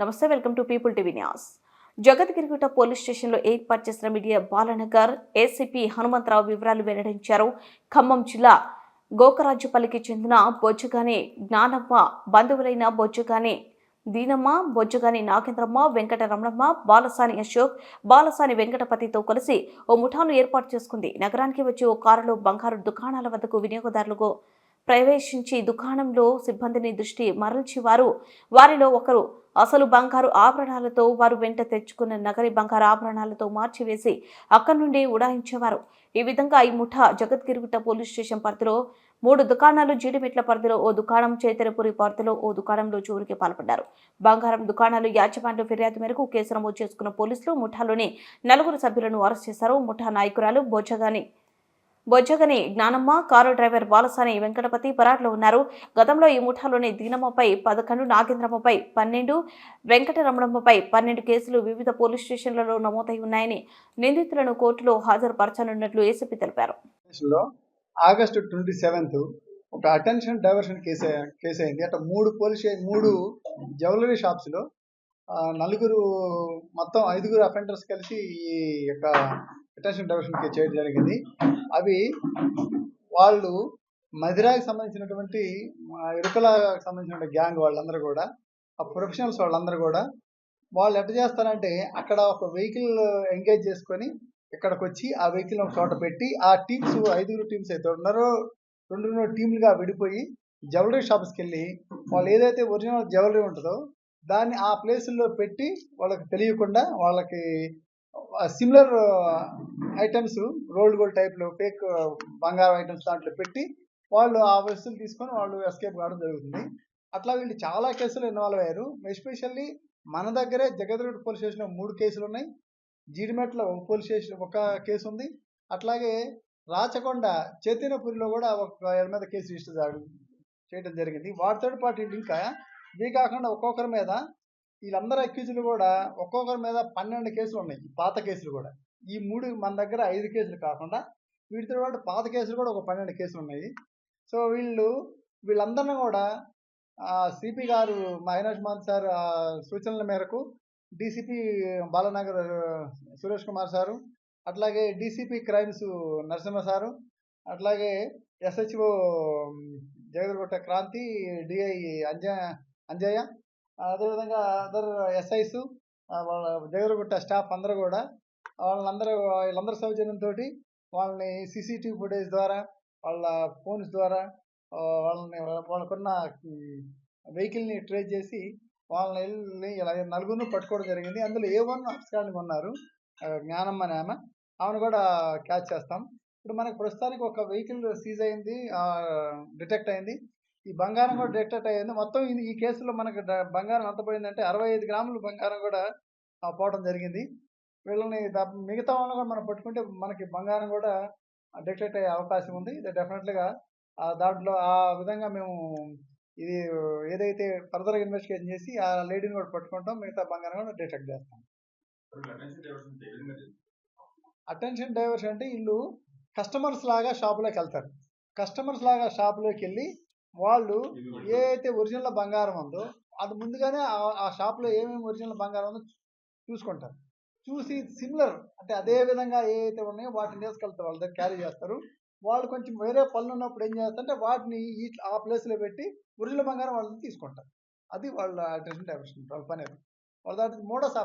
Namaste welcome to people TV news. Jagadgirigutta police స్టేషన్లో ఏర్పాటు చేసిన మీడియా బాలనగర్ ఏసీపీ హనుమంతరావు వివరాలు వెల్లడించారు. ఖమ్మం జిల్లా గోకరాజుపల్లికి చెందిన బొజ్జుగాని జ్ఞానమ్మ బంధువులైన బొజ్జుగాని దీనమ్మ బొజ్జుగాని నాగేంద్రమ్మ వెంకట రమణమ్మ బాలసాని అశోక్ బాలసాని వెంకటపతితో కలిసి ఓ ముఠాను ఏర్పాటు చేసుకుంది. నగరానికి వచ్చి ఓ కారులో బంగారు దుకాణాల వద్దకు వినియోగదారులకు ప్రవేశించి దుకాణంలో సిబ్బందిని దృష్టి మరల్చి వారు వారిలో ఒకరు అసలు బంగారు ఆభరణాలతో వారు వెంట తెచ్చుకున్న నగరి బంగారు ఆభరణాలతో మార్చివేసి అక్కడి నుండి ఉడాయించేవారు. ఈ విధంగా ఈ ముఠా జగద్గిరిగుట్ట పోలీస్ స్టేషన్ పరిధిలో మూడు దుకాణాలు జీడిమెట్ల పరిధిలో ఓ దుకాణం చైతన్యపురి పరిధిలో ఓ దుకాణంలో చోరుకి పాల్పడ్డారు. బంగారం దుకాణాలు యాజమాన్య ఫిర్యాదు మేరకు కేసు నమోదు చేసుకున్న పోలీసులు ముఠాలోని నలుగురు సభ్యులను అరెస్ట్ చేశారు. ముఠా నాయకురాలు బోచగాని బొజ్జగని జ్ఞానమ్మ కారు డ్రైవర్ బాలసాని వెంకటపతి పరాట్లో ఉన్నారు. గతంలో ఈ ముఠాలోని దీనమ్మపై పదకొండు నాగేంద్రమ్మపై పన్నెండు వెంకటరమణమ్మపై పన్నెండు కేసులు వివిధ పోలీస్ స్టేషన్లలో నమోదై ఉన్నాయని నిందితులను కోర్టులో హాజరుపరచనున్నట్లు ఏసీపీ తెలిపారు. ఆగస్టు ట్వంటీ సెవెంత్ ఒక అటెన్షన్ డైవర్షన్ కేసు కేసు అయింది అట్లా మూడు పోలీస్ మూడు జ్యువెలరీ షాప్స్లో నలుగురు మొత్తం ఐదుగురు అఫెండర్స్ కలిసి ఈ యొక్క అటెన్షన్ డైవర్షన్ చేయడం జరిగింది. అవి వాళ్ళు మదిరాకి సంబంధించినటువంటి ఆ, ఇరుకలకు సంబంధించిన గ్యాంగ్ వాళ్ళందరూ కూడా ఆ ప్రొఫెషనల్స్ వాళ్ళందరూ కూడా వాళ్ళు ఎట్లా చేస్తారంటే అక్కడ ఒక వెహికల్ ఎంగేజ్ చేసుకొని ఇక్కడికి వచ్చి ఆ వెహికల్ ఒక చోట పెట్టి ఆ టీమ్స్ ఐదుగురు టీమ్స్ అయితే ఉన్నారో రెండు రెండు టీంలుగా విడిపోయి జ్యువెలరీ షాప్స్కి వెళ్ళి వాళ్ళు ఏదైతే ఒరిజినల్ జ్యువెలరీ ఉంటుందో దాన్ని ఆ ప్లేసుల్లో పెట్టి వాళ్ళకి తెలియకుండా వాళ్ళకి సిమిలర్ ఐటమ్స్ రోల్డ్ గోల్డ్ టైప్లో ఫేక్ బంగారం ఐటమ్స్ దాంట్లో పెట్టి వాళ్ళు ఆ వస్తువులు తీసుకొని వాళ్ళు ఎస్కేప్ కావడం జరుగుతుంది. అట్లా వీళ్ళు చాలా కేసులు ఇన్వాల్వ్ అయ్యారు. ఎస్పెషల్లీ మన దగ్గరే జగద్రోడ్ పోలీస్ స్టేషన్లో మూడు కేసులు ఉన్నాయి. జీడిమెట్ల ఒక పోలీస్ స్టేషన్ ఒక కేసు ఉంది. అట్లాగే రాచకొండ చైతన్యపురిలో కూడా ఒక మీద కేసు రిజిస్టర్ చేయడం- జరిగింది. వాటితో పాటు వీళ్ళు ఇంకా ఇవి కాకుండా ఒక్కొక్కరి మీద వీళ్ళందరూ అక్యూజులు కూడా ఒక్కొక్కరి మీద పన్నెండు కేసులు ఉన్నాయి ఈ పాత కేసులు కూడా. ఈ మూడు మన దగ్గర ఐదు కేసులు కాకుండా వీటితో పాటు పాత కేసులు కూడా ఒక పన్నెండు కేసులు ఉన్నాయి. సో వీళ్ళు వీళ్ళందరినీ కూడా సిపి గారు మా అవినాష్ సార్ సూచనల మేరకు డీసీపీ బాలనగర్ సురేష్ కుమార్ సారు అట్లాగే డీసీపీ క్రైమ్స్ నరసింహ సారు అట్లాగే ఎస్హెచ్ఓ జగదగుట్ట క్రాంతి డిఐ అంజ అంజయ్య. అదేవిధంగా అదర్ ఎస్ఐస్ వాళ్ళ జగరగుట్ట స్టాఫ్ అందరూ కూడా వాళ్ళందరూ వీళ్ళందరి సౌజన్యంతో వాళ్ళని సీసీటీవీ ఫుటేజ్ ద్వారా వాళ్ళ ఫోన్స్ ద్వారా వాళ్ళని వాళ్ళకున్న వెహికల్ని ట్రేస్ చేసి వాళ్ళని వెళ్ళి ఇలా నలుగురిని పట్టుకోవడం జరిగింది. అందులో ఏ వన్ అప్స్కాండింగ్ ఉన్నారు జ్ఞానమ్మ అనే ఆమె. ఆమెను కూడా క్యాచ్ చేస్తాం. ఇప్పుడు మనకు ప్రస్తుతానికి ఒక వెహికల్ సీజ్ అయింది డిటెక్ట్ అయింది. ఈ బంగారం కూడా డిటెక్ట్ అయ్యింది. మొత్తం ఇది- ఈ కేసులో మనకు బంగారం ఎంత పోయిందంటే అరవై ఐదు గ్రాములు బంగారం కూడా పోవడం జరిగింది. వీళ్ళని మిగతా వాళ్ళని కూడా మనం పట్టుకుంటే మనకి బంగారం కూడా డిటెక్ట్ అయ్యే అవకాశం ఉంది. ఇది డెఫినెట్గా దాంట్లో ఆ విధంగా మేము ఇది ఏదైతే ఫర్దర్ ఇన్వెస్టిగేషన్ చేసి ఆ లేడీని కూడా పట్టుకుంటాం. మిగతా బంగారం కూడా డిటెక్ట్ చేస్తాం. అటెన్షన్ డైవర్షన్ అంటే వీళ్ళు కస్టమర్స్ లాగా షాపులోకి వెళ్తారు. కస్టమర్స్ లాగా షాపులోకి వెళ్ళి వాళ్ళు ఏ అయితే ఒరిజినల్ బంగారం ఉందో అది ముందుగానే ఆ- షాప్లో ఏమేమి ఒరిజినల్ బంగారం ఉందో చూసుకుంటారు. చూసి సిమిలర్ అంటే అదే విధంగా ఏ అయితే ఉన్నాయో వాటిని తీసుకెళ్తారు వాళ్ళ దగ్గర క్యారీ చేస్తారు. వాళ్ళు కొంచెం వేరే పనులు ఉన్నప్పుడు ఏం చేస్తారంటే వాటిని ఈ ఆ ప్లేస్లో పెట్టి ఒరిజినల్ బంగారం వాళ్ళని తీసుకుంటారు. అది వాళ్ళ అటెన్షన్ డైవర్షన్ వాళ్ళ పని అది. వాళ్ళ దాంట్లో మోడస్